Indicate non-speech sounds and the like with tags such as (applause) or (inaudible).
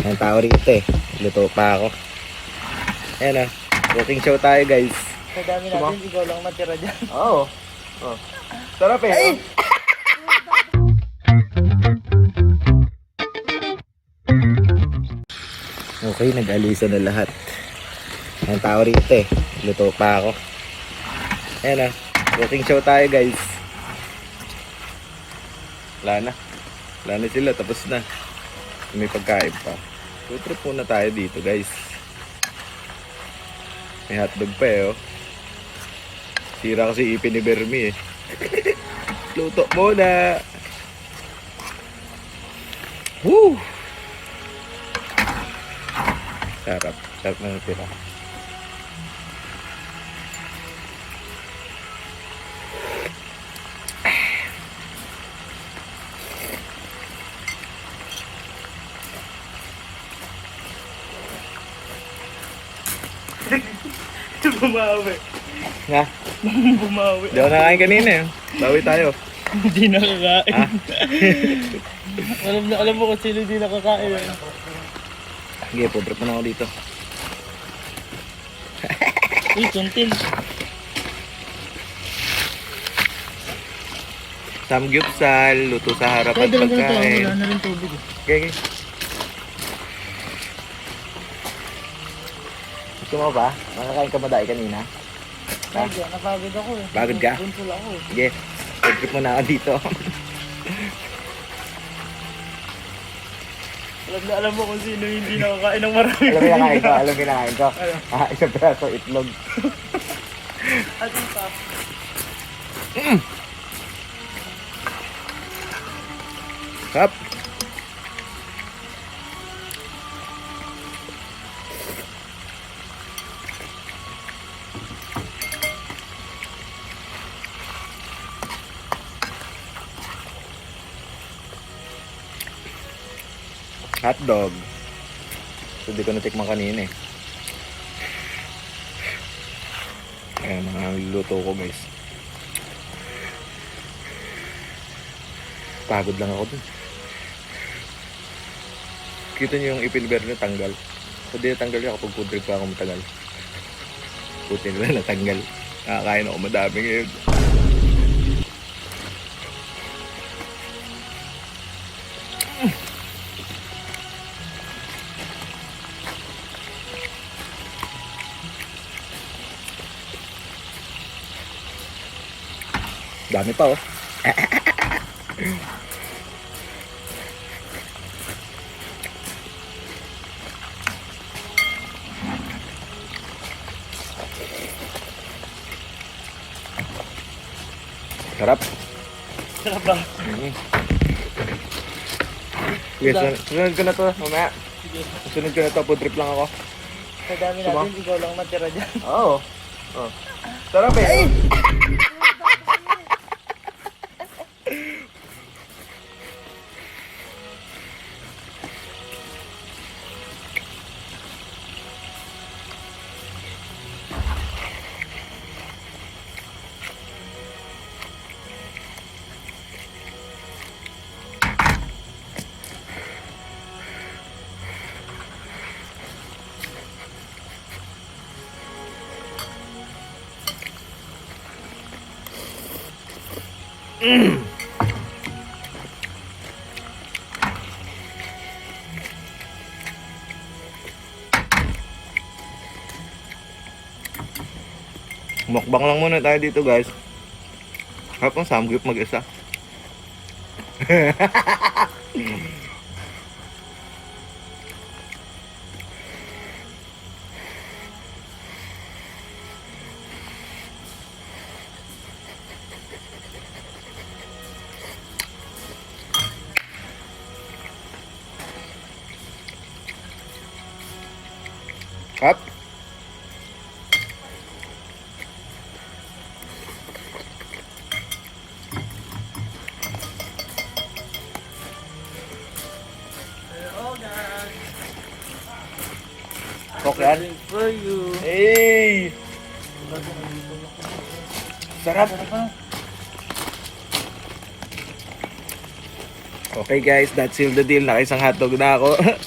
Ang tao rito eh. Luto pa ako. Ayan ah. Cooking show tayo guys. Sa dami natin, ikaw lang matira dyan. (laughs) Oo. Oh. Sarap eh. Ay! (laughs) Okay, nag-alisa na lahat. Ang tao rito eh. Luto pa ako. Ayan ah. Cooking show tayo guys. Wala na. Wala na sila. Tapos na. May pagkain pa. Food trip muna tayo dito guys. May hotdog pa eh oh. Sira kasi ipin ni Bermi eh. (laughs) Luto muna. Woo! Sarap. Sarap na natira. (laughs) Bumawi. Nga, (laughs) Bumawi. di ako nakain kanina eh. Bawi tayo. Hindi nakakain. Ah. (laughs) alam na alam mo kung sino hindi nakakain. eh. Sige, food trip muna ako dito. Uy, tuntil. Samgyupsal, luto sa harapan Pwede lang ganito, pagkain. na rin tubig. eh. Okay, okay. Gusto mo ba? Makakain ka madai kanina? Ha? Pagod, napagod ako eh. Pagod ka? Buntul ako eh. Sige, food trip muna ako dito. Alam na alam mo kung sino hindi nakakain ng marami. alam mo yung kinakain ko? Alam mo yung kinakain ko? Ano? Ah, isang peraso itlog. At pa. Kap! Hot dog. So, di ko natikman kanina eh. Ayan, mga luto ko guys. Pagod lang ako dun. Kita niyo yung ipinber na tanggal. So, di natanggal yun kapag food trip pa ako matagal. Puti nila natanggal. Nakakain ako madami ngayon. Dami pa oh. Sarap. Sarap ba? Mm. Sige, sunod, sunod ko na to mamaya. Sige. Sunod ko na to, food trip lang ako. Sa dami Suma? natin, ikaw lang matira dyan. Oo. Oh. Sarap eh. Mukbang lang muna tayo dito guys. Harap ng samgyup mag-isa. (laughs) Up. Okay yan. For you. Hey! Sarap. Okay guys, that's seal the deal. Nakaisang hotdog na ako. (laughs)